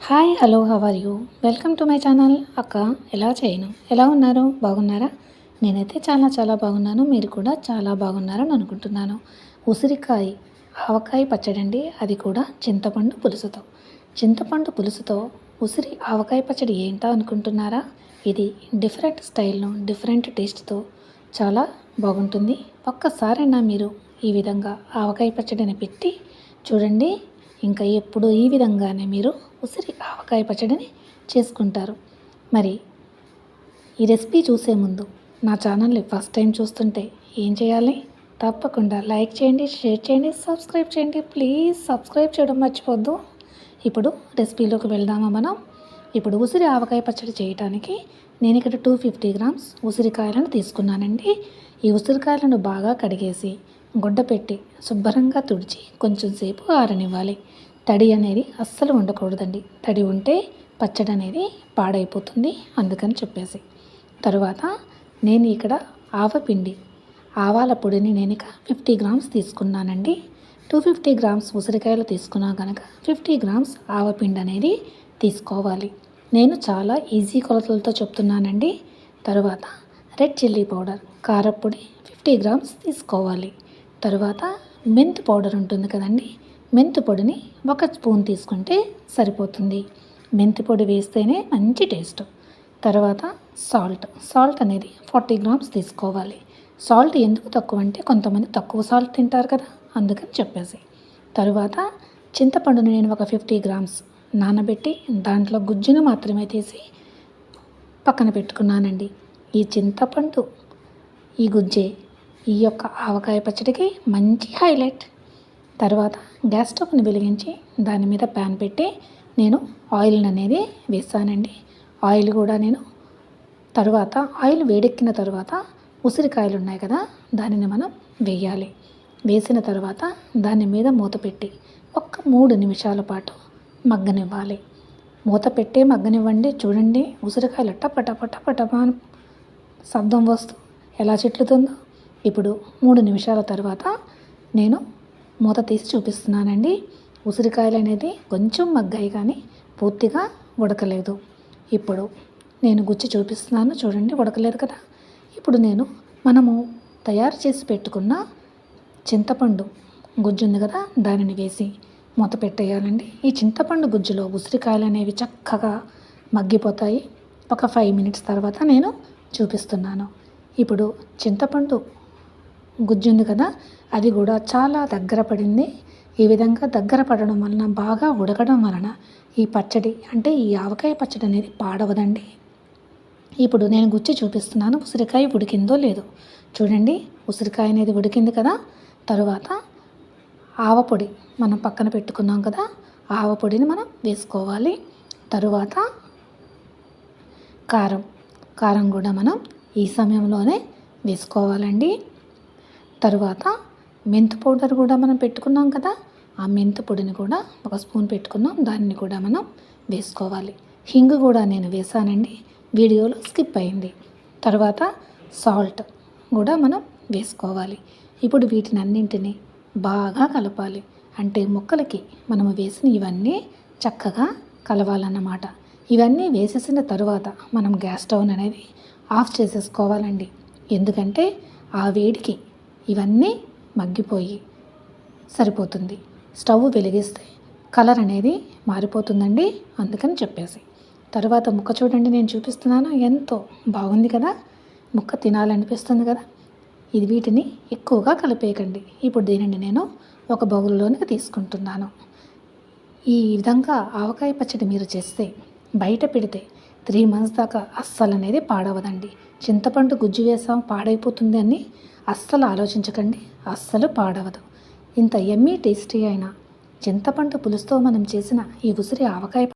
Hi hello how are you? Welcome to my channel. అక్క ఎలా చేయను? ఎలా ఉన్నారు? బాగున్నారా? నేనైతే చాలా చాలా బాగున్నాను. మీరు కూడా చాలా బాగున్నారని అనుకుంటున్నాను. ఉసిరికాయ ఆవకాయ పచ్చడి అండి అది కూడా చింతపండు పులుసుతో. చింతపండు పులుసుతో ఉసిరి ఆవకాయ పచ్చడి ఏంటో అనుకుంటున్నారా? ఇది డిఫరెంట్ స్టైల్ను డిఫరెంట్ టేస్ట్తో చాలా బాగుంటుంది. ఒక్కసారైనా మీరు ఈ విధంగా ఆవకాయ పచ్చడిని పెట్టి చూడండి. ఇంకా ఎప్పుడు ఈ విధంగానే మీరు ఉసిరి ఆవకాయ పచ్చడిని చేసుకుంటారు. మరి ఈ రెసిపీ చూసే ముందు నా ఛానల్ని ఫస్ట్ టైం చూస్తుంటే ఏం చేయాలి? తప్పకుండా లైక్ చేయండి షేర్ చేయండి సబ్స్క్రైబ్ చేయండి. ప్లీజ్ సబ్స్క్రైబ్ చేయడం మర్చిపోద్దు. ఇప్పుడు రెసిపీలోకి వెళ్దామా మనం? ఇప్పుడు ఉసిరి ఆవకాయ పచ్చడి చేయడానికి నేను ఇక్కడ టూ ఫిఫ్టీ గ్రామ్స్ ఉసిరికాయలను తీసుకున్నానండి. ఈ ఉసిరికాయలను బాగా కడిగేసి గుడ్డ పెట్టి శుభ్రంగా తుడిచి కొంచెం సేపు ఆరనివ్వాలి. తడి అనేది అస్సలు ఉండకూడదండి తడి ఉంటే పచ్చడి అనేది పాడైపోతుంది అందుకని చెప్పేసి. తరువాత నేను ఇక్కడ ఆవపిండి ఆవాల పొడిని నేను ఇక ఫిఫ్టీ గ్రామ్స్ తీసుకున్నానండి. టూ ఫిఫ్టీ గ్రామ్స్ ఉసిరికాయలు తీసుకున్నా కనుక ఫిఫ్టీ గ్రామ్స్ ఆవపిండి అనేది తీసుకోవాలి. నేను చాలా ఈజీ కొలతలతో చెప్తున్నానండి. తరువాత రెడ్ చిల్లీ పౌడర్ కారపొడి ఫిఫ్టీ గ్రామ్స్ తీసుకోవాలి. తర్వాత మెంతు పౌడర్ ఉంటుంది కదండి. మెంతి పొడిని ఒక స్పూన్ తీసుకుంటే సరిపోతుంది. మెంతి పొడి వేస్తేనే మంచి టేస్ట్. తర్వాత సాల్ట్. సాల్ట్ అనేది ఫార్టీ గ్రామ్స్ తీసుకోవాలి. సాల్ట్ ఎందుకు తక్కువ అంటే కొంతమంది తక్కువ సాల్ట్ తింటారు కదా అందుకని చెప్పేసి. తరువాత చింతపండుని నేను ఒక ఫిఫ్టీ గ్రామ్స్ నానబెట్టి దాంట్లో గుజ్జును మాత్రమే తీసి పక్కన పెట్టుకున్నానండి. ఈ చింతపండు ఈ గుజ్జే ఈ యొక్క ఆవకాయ పచ్చడికి మంచి హైలైట్. తర్వాత గ్యాస్ స్టవ్ని వెలిగించి దాని మీద ప్యాన్ పెట్టి నేను ఆయిల్ని అనేది వేస్తానండి. ఆయిల్ కూడా నేను తర్వాత ఆయిల్ వేడెక్కిన తర్వాత ఉసిరికాయలు ఉన్నాయి కదా దానిని మనం వేయాలి. వేసిన తర్వాత దాని మీద మూత పెట్టి ఒక్క మూడు నిమిషాల పాటు మగ్గనివ్వాలి. మూత పెట్టే మగ్గనివ్వండి చూడండి ఉసిరికాయలు టప టప టప టప శబ్దం వస్తూ ఎలా చెట్లుతుందో. ఇప్పుడు మూడు నిమిషాల తర్వాత నేను మూత తీసి చూపిస్తున్నానండి. ఉసిరికాయలు అనేది కొంచెం మగ్గాయి కానీ పూర్తిగా ఉడకలేదు. ఇప్పుడు నేను గుచ్చి చూపిస్తున్నాను. చూడండి ఉడకలేదు కదా. ఇప్పుడు నేను మనము తయారు చేసి పెట్టుకున్న చింతపండు గుజ్జు ఉంది కదా దానిని వేసి మూత పెట్టేయాలండి. ఈ చింతపండు గుజ్జులో ఉసిరికాయలు అనేవి చక్కగా మగ్గిపోతాయి. ఒక ఫైవ్ మినిట్స్ తర్వాత నేను చూపిస్తున్నాను. ఇప్పుడు చింతపండు గుజ్జు ఉంది కదా అది కూడా చాలా దగ్గర పడింది. ఈ విధంగా దగ్గర పడడం వలన బాగా ఉడకడం వలన ఈ పచ్చడి అంటే ఈ ఆవకాయ పచ్చడి అనేది పాడవదండి. ఇప్పుడు నేను గుచ్చి చూపిస్తున్నాను ఉసిరికాయ ఉడికిందో లేదో. చూడండి ఉసిరికాయ అనేది ఉడికింది కదా. తరువాత ఆవపొడి మనం పక్కన పెట్టుకున్నాం కదా ఆవపొడిని మనం వేసుకోవాలి. తరువాత కారం. కారం కూడా మనం ఈ సమయంలోనే వేసుకోవాలండి. తరువాత మెంతు పౌడర్ కూడా మనం పెట్టుకున్నాం కదా ఆ మెంతు పొడిని కూడా ఒక స్పూన్ పెట్టుకున్నాం. దాన్ని కూడా మనం వేసుకోవాలి. హింగు కూడా నేను వేసానండి. వీడియోలో స్కిప్ అయింది. తర్వాత సాల్ట్ కూడా మనం వేసుకోవాలి. ఇప్పుడు వీటిని అన్నింటినీ బాగా కలపాలి. అంటే ముక్కలకి మనము వేసిన ఇవన్నీ చక్కగా కలవాలన్నమాట. ఇవన్నీ వేసేసిన తర్వాత మనం గ్యాస్ స్టవ్ అనేది ఆఫ్ చేసేసుకోవాలండి. ఎందుకంటే ఆ వేడికి ఇవన్నీ మగ్గిపోయి సరిపోతుంది. స్టవ్ వెలిగిస్తే కలర్ అనేది మారిపోతుందండి అందుకని చెప్పేసి. తర్వాత ముక్క చూడండి నేను చూపిస్తున్నాను. ఎంతో బాగుంది కదా? ముక్క తినాలనిపిస్తుంది కదా? ఇది వీటిని ఎక్కువగా కలిపేయకండి. ఇప్పుడు దీనిని నేను ఒక బౌల్లోనికి తీసుకుంటున్నాను. ఈ విధంగా ఆవకాయ పచ్చడి మీరు చేస్తే బయట పెడితే త్రీ మంత్స్ దాకా అస్సలు అనేది పాడవదండి. చింతపండు గుజ్జు వేసాం పాడైపోతుంది అని అస్సలు ఆలోచించకండి అస్సలు పాడవదు. ఇంత ఎమ్మీ టేస్టీ అయిన చింతపండు పులుసుతో మనం చేసిన ఈ ఉసిరి ఆవకాయ